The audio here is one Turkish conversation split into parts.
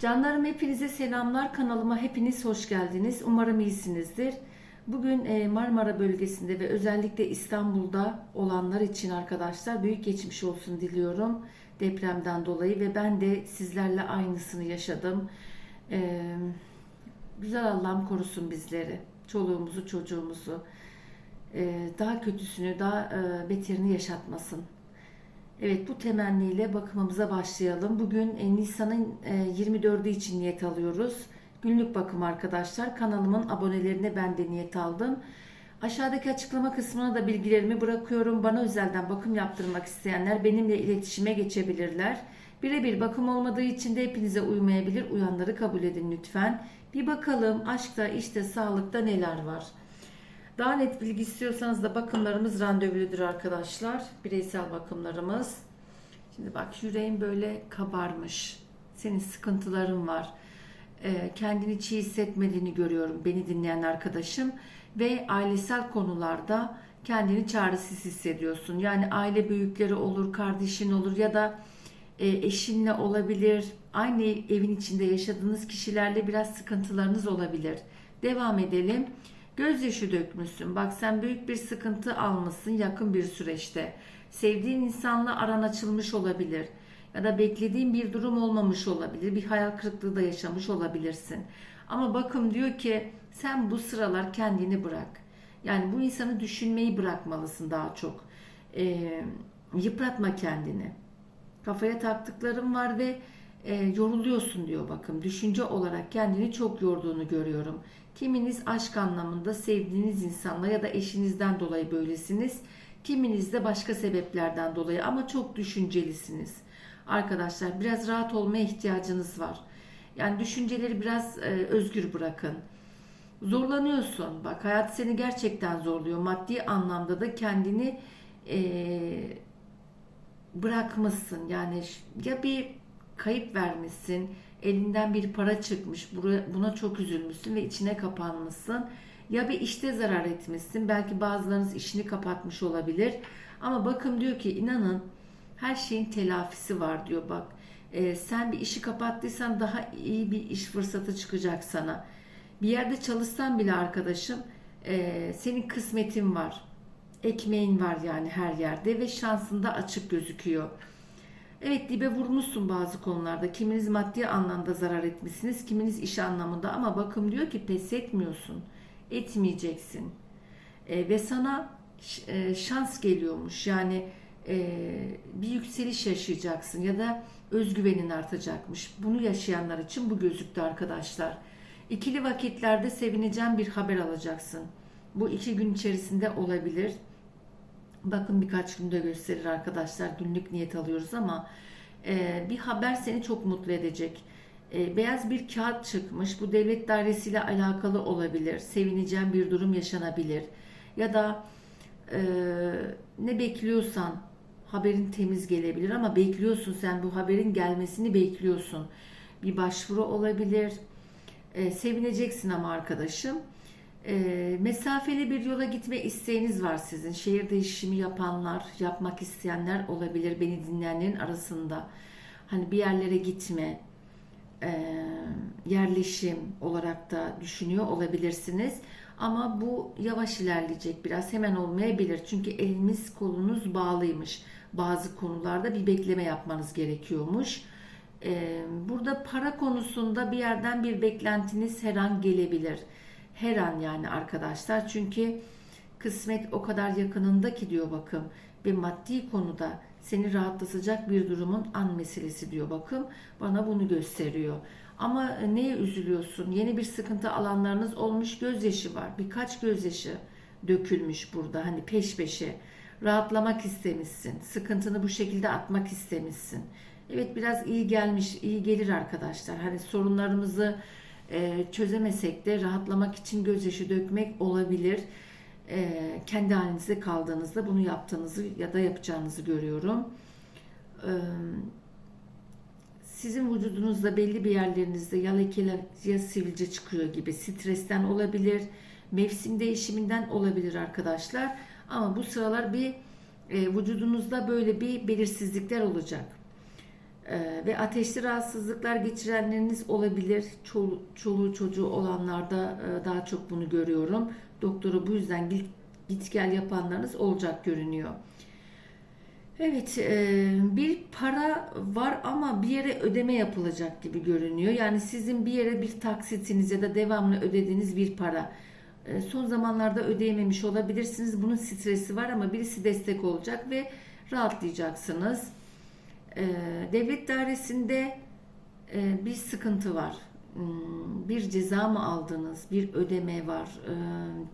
Canlarım hepinize selamlar. Kanalıma hepiniz hoş geldiniz. Umarım iyisinizdir. Bugün e, Marmara bölgesinde ve özellikle İstanbul'da olanlar için arkadaşlar büyük geçmiş olsun diliyorum depremden dolayı ve ben de sizlerle aynısını yaşadım. E, Güzel Allah'ım korusun bizleri, çoluğumuzu, çocuğumuzu. E, Daha kötüsünü, daha beterini yaşatmasın. Evet bu temenniyle bakımımıza başlayalım. Bugün e, Nisan'ın e, 24'ü için niyet alıyoruz. Günlük bakım arkadaşlar. Kanalımın abonelerine ben de niyet aldım. Aşağıdaki açıklama kısmına da bilgilerimi bırakıyorum. Bana özelden bakım yaptırmak isteyenler benimle iletişime geçebilirler. Birebir bakım olmadığı için de hepinize uymayabilir. Uyanları kabul edin lütfen. Bir bakalım aşkta, işte, sağlıkta neler var. Daha net bilgi istiyorsanız da bakımlarımız randevuludur arkadaşlar. Bireysel bakımlarımız. Şimdi bak yüreğin böyle kabarmış. Senin sıkıntıların var. Ee, kendini hiç hissetmediğini görüyorum beni dinleyen arkadaşım. Ve ailesel konularda kendini çaresiz hissediyorsun. Yani aile büyükleri olur, kardeşin olur ya da e, eşinle olabilir. Aynı evin içinde yaşadığınız kişilerle biraz sıkıntılarınız olabilir. Devam edelim. Gözyaşı dökmüşsün. Bak sen büyük bir sıkıntı almışsın yakın bir süreçte. Sevdiğin insanla aran açılmış olabilir. Ya da beklediğin bir durum olmamış olabilir. Bir hayal kırıklığı da yaşamış olabilirsin. Ama bakım diyor ki sen bu sıralar kendini bırak. Yani bu insanı düşünmeyi bırakmalısın daha çok. Ee, yıpratma kendini. Kafaya taktıklarım var ve e, yoruluyorsun diyor bakım. Düşünce olarak kendini çok yorduğunu görüyorum. Kiminiz aşk anlamında sevdiğiniz insanla ya da eşinizden dolayı böylesiniz. Kiminiz de başka sebeplerden dolayı ama çok düşüncelisiniz. Arkadaşlar biraz rahat olmaya ihtiyacınız var. Yani düşünceleri biraz e, özgür bırakın. Zorlanıyorsun. Bak hayat seni gerçekten zorluyor. Maddi anlamda da kendini e, bırakmışsın. Yani ya bir kayıp vermişsin, elinden bir para çıkmış, buna çok üzülmüşsün ve içine kapanmışsın. Ya bir işte zarar etmişsin, belki bazılarınız işini kapatmış olabilir. Ama bakım diyor ki inanın her şeyin telafisi var diyor bak. E, sen bir işi kapattıysan daha iyi bir iş fırsatı çıkacak sana. Bir yerde çalışsan bile arkadaşım e, senin kısmetin var. Ekmeğin var yani her yerde ve şansında açık gözüküyor. Evet dibe vurmuşsun bazı konularda. Kiminiz maddi anlamda zarar etmişsiniz, kiminiz iş anlamında ama bakım diyor ki pes etmiyorsun. Etmeyeceksin. E, ve sana e, şans geliyormuş. Yani e, bir yükseliş yaşayacaksın ya da özgüvenin artacakmış. Bunu yaşayanlar için bu gözüktü arkadaşlar. İkili vakitlerde sevineceğin bir haber alacaksın. Bu iki gün içerisinde olabilir. Bakın birkaç günde gösterir arkadaşlar. Günlük niyet alıyoruz ama e, bir haber seni çok mutlu edecek. E, beyaz bir kağıt çıkmış. Bu devlet dairesiyle alakalı olabilir. Sevineceğin bir durum yaşanabilir. Ya da e, ne bekliyorsan haberin temiz gelebilir ama bekliyorsun sen bu haberin gelmesini bekliyorsun. Bir başvuru olabilir. E, sevineceksin ama arkadaşım. E, mesafeli bir yola gitme isteğiniz var sizin. Şehir değişimi yapanlar, yapmak isteyenler olabilir beni dinleyenlerin arasında. Hani bir yerlere gitme, e, yerleşim olarak da düşünüyor olabilirsiniz. Ama bu yavaş ilerleyecek biraz hemen olmayabilir. Çünkü eliniz kolunuz bağlıymış. Bazı konularda bir bekleme yapmanız gerekiyormuş. Ee, burada para konusunda bir yerden bir beklentiniz her an gelebilir. Her an yani arkadaşlar. Çünkü kısmet o kadar yakınında ki diyor bakım. Ve maddi konuda seni rahatlatacak bir durumun an meselesi diyor bakım. Bana bunu gösteriyor. Ama neye üzülüyorsun? Yeni bir sıkıntı alanlarınız olmuş gözyaşı var. Birkaç gözyaşı dökülmüş burada hani peş peşe. Rahatlamak istemişsin. Sıkıntını bu şekilde atmak istemişsin. Evet biraz iyi gelmiş, iyi gelir arkadaşlar. Hani sorunlarımızı e, çözemesek de rahatlamak için gözyaşı dökmek olabilir. E, kendi halinizde kaldığınızda bunu yaptığınızı ya da yapacağınızı görüyorum. E, sizin vücudunuzda belli bir yerlerinizde ya lekeler ya sivilce çıkıyor gibi stresten olabilir, mevsim değişiminden olabilir arkadaşlar. Ama bu sıralar bir e, vücudunuzda böyle bir belirsizlikler olacak. Ee, ve ateşli rahatsızlıklar geçirenleriniz olabilir. Çolu, çoluğu çocuğu olanlarda e, daha çok bunu görüyorum. Doktora bu yüzden git gel yapanlarınız olacak görünüyor. Evet, e, bir para var ama bir yere ödeme yapılacak gibi görünüyor. Yani sizin bir yere bir taksitiniz ya da devamlı ödediğiniz bir para. E, Son zamanlarda ödeyememiş olabilirsiniz. Bunun stresi var ama birisi destek olacak ve rahatlayacaksınız. E, Devlet dairesinde e, bir sıkıntı var. Hmm, Bir ceza mı aldınız? Bir ödeme var. E,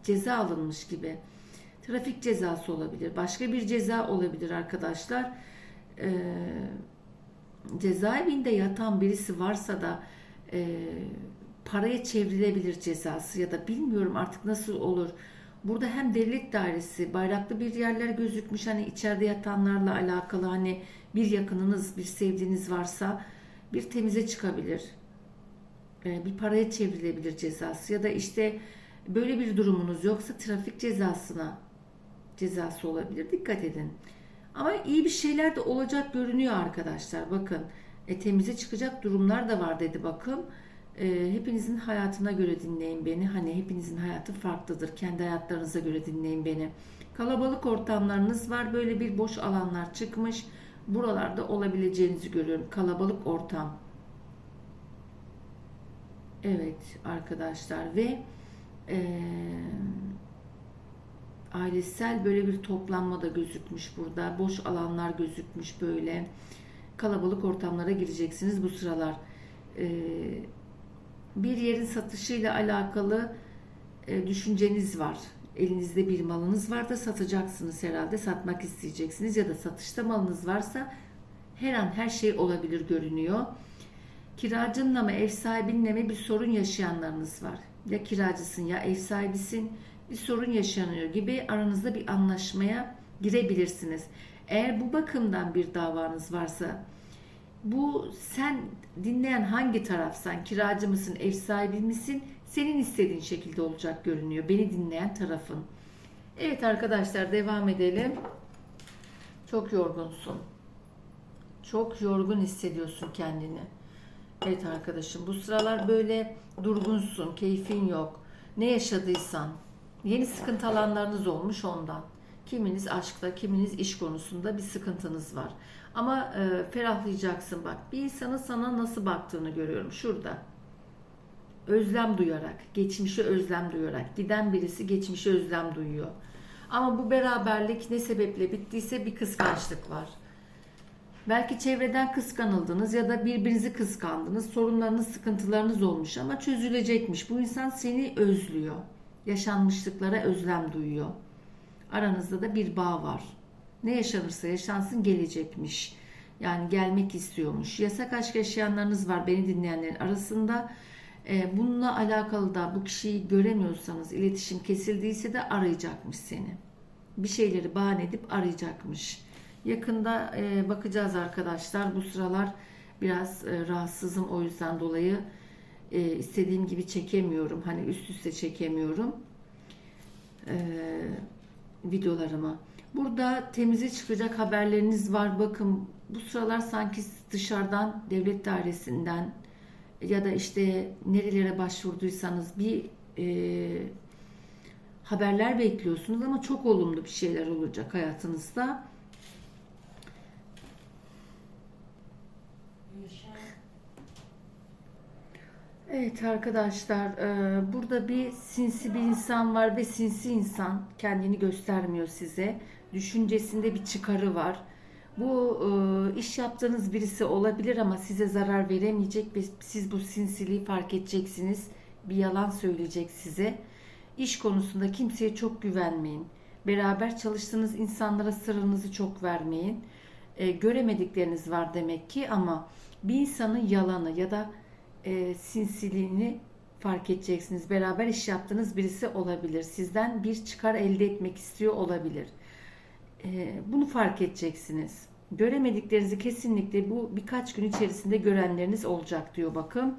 Ceza alınmış gibi. Trafik cezası olabilir. Başka bir ceza olabilir arkadaşlar. E, cezaevinde yatan birisi varsa da e, paraya çevrilebilir cezası ya da bilmiyorum artık nasıl olur. Burada hem devlet dairesi, bayraklı bir yerler gözükmüş hani içeride yatanlarla alakalı hani bir yakınınız, bir sevdiğiniz varsa bir temize çıkabilir. E, bir paraya çevrilebilir cezası ya da işte böyle bir durumunuz yoksa trafik cezasına cezası olabilir. Dikkat edin. Ama iyi bir şeyler de olacak görünüyor arkadaşlar. Bakın e, temize çıkacak durumlar da var dedi bakım. E, hepinizin hayatına göre dinleyin beni. Hani hepinizin hayatı farklıdır. Kendi hayatlarınıza göre dinleyin beni. Kalabalık ortamlarınız var. Böyle bir boş alanlar çıkmış. Buralarda olabileceğinizi görüyorum. Kalabalık ortam. Evet arkadaşlar ve eee ailesel böyle bir toplanma da gözükmüş burada. Boş alanlar gözükmüş böyle. Kalabalık ortamlara gireceksiniz bu sıralar. Ee, bir yerin satışıyla alakalı e, düşünceniz var. Elinizde bir malınız var da satacaksınız herhalde. Satmak isteyeceksiniz ya da satışta malınız varsa her an her şey olabilir görünüyor. Kiracınla mı ev sahibinle mi bir sorun yaşayanlarınız var. Ya kiracısın ya ev sahibisin bir sorun yaşanıyor gibi aranızda bir anlaşmaya girebilirsiniz. Eğer bu bakımdan bir davanız varsa bu sen dinleyen hangi tarafsan kiracı mısın ev sahibi misin senin istediğin şekilde olacak görünüyor beni dinleyen tarafın. Evet arkadaşlar devam edelim. Çok yorgunsun. Çok yorgun hissediyorsun kendini. Evet arkadaşım bu sıralar böyle durgunsun, keyfin yok. Ne yaşadıysan, Yeni sıkıntı alanlarınız olmuş ondan. Kiminiz aşkta, kiminiz iş konusunda bir sıkıntınız var. Ama e, ferahlayacaksın bak. Bir insanın sana nasıl baktığını görüyorum şurada. Özlem duyarak, geçmişe özlem duyarak. Giden birisi geçmişe özlem duyuyor. Ama bu beraberlik ne sebeple bittiyse bir kıskançlık var. Belki çevreden kıskanıldınız ya da birbirinizi kıskandınız. Sorunlarınız, sıkıntılarınız olmuş ama çözülecekmiş. Bu insan seni özlüyor yaşanmışlıklara özlem duyuyor. Aranızda da bir bağ var. Ne yaşanırsa yaşansın gelecekmiş. Yani gelmek istiyormuş. Yasak aşk yaşayanlarınız var beni dinleyenlerin arasında. Ee, bununla alakalı da bu kişiyi göremiyorsanız, iletişim kesildiyse de arayacakmış seni. Bir şeyleri bahane edip arayacakmış. Yakında e, bakacağız arkadaşlar. Bu sıralar biraz e, rahatsızım o yüzden dolayı e, istediğim gibi çekemiyorum. Hani üst üste çekemiyorum e, videolarımı. Burada temize çıkacak haberleriniz var. Bakın bu sıralar sanki dışarıdan devlet dairesinden ya da işte nerelere başvurduysanız bir e, haberler bekliyorsunuz ama çok olumlu bir şeyler olacak hayatınızda. Evet arkadaşlar, e, burada bir sinsi bir insan var ve sinsi insan kendini göstermiyor size. Düşüncesinde bir çıkarı var. Bu e, iş yaptığınız birisi olabilir ama size zarar veremeyecek ve siz bu sinsiliği fark edeceksiniz. Bir yalan söyleyecek size. İş konusunda kimseye çok güvenmeyin. Beraber çalıştığınız insanlara sırrınızı çok vermeyin. E, göremedikleriniz var demek ki ama bir insanın yalanı ya da e, sinsiliğini fark edeceksiniz. Beraber iş yaptığınız birisi olabilir. Sizden bir çıkar elde etmek istiyor olabilir. E, bunu fark edeceksiniz. Göremediklerinizi kesinlikle bu birkaç gün içerisinde görenleriniz olacak diyor bakın.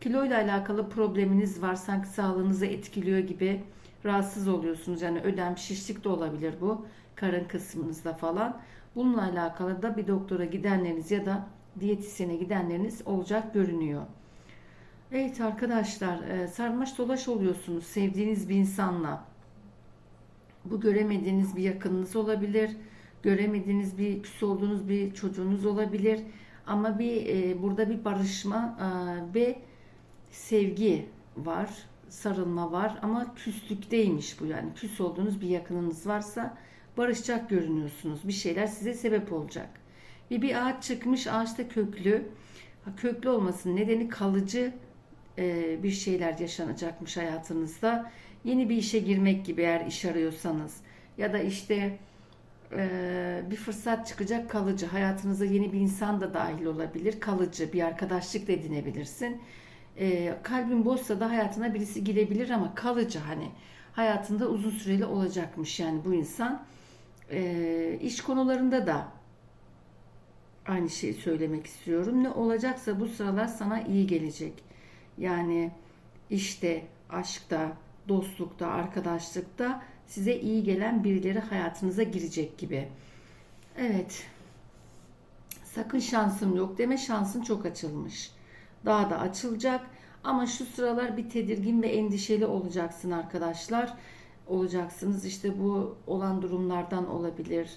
Kilo ile alakalı probleminiz var. Sanki sağlığınızı etkiliyor gibi rahatsız oluyorsunuz. Yani ödem şişlik de olabilir bu. Karın kısmınızda falan. Bununla alakalı da bir doktora gidenleriniz ya da diyetisyene gidenleriniz olacak görünüyor. Evet arkadaşlar e, sarmaş dolaş oluyorsunuz sevdiğiniz bir insanla. Bu göremediğiniz bir yakınınız olabilir. Göremediğiniz bir küs olduğunuz bir çocuğunuz olabilir. Ama bir e, burada bir barışma e, ve sevgi var, sarılma var ama küslükteymiş bu yani. Küs olduğunuz bir yakınınız varsa barışacak görünüyorsunuz. Bir şeyler size sebep olacak. Bir bir ağaç çıkmış, ağaçta köklü. Köklü olmasının nedeni kalıcı e, bir şeyler yaşanacakmış hayatınızda. Yeni bir işe girmek gibi eğer iş arıyorsanız ya da işte e, bir fırsat çıkacak kalıcı. Hayatınıza yeni bir insan da dahil olabilir. Kalıcı bir arkadaşlık da edinebilirsin. E, kalbin boşsa da hayatına birisi girebilir ama kalıcı hani hayatında uzun süreli olacakmış yani bu insan. İş konularında da aynı şeyi söylemek istiyorum. Ne olacaksa bu sıralar sana iyi gelecek. Yani işte, aşkta, dostlukta, arkadaşlıkta size iyi gelen birileri hayatınıza girecek gibi. Evet. Sakın şansım yok deme şansın çok açılmış. Daha da açılacak ama şu sıralar bir tedirgin ve endişeli olacaksın arkadaşlar. Olacaksınız işte bu olan durumlardan olabilir.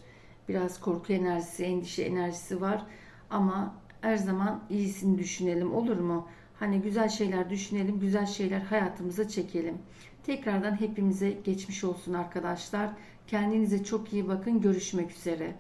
Biraz korku enerjisi, endişe enerjisi var ama her zaman iyisini düşünelim olur mu? Hani güzel şeyler düşünelim, güzel şeyler hayatımıza çekelim. Tekrardan hepimize geçmiş olsun arkadaşlar. Kendinize çok iyi bakın. Görüşmek üzere.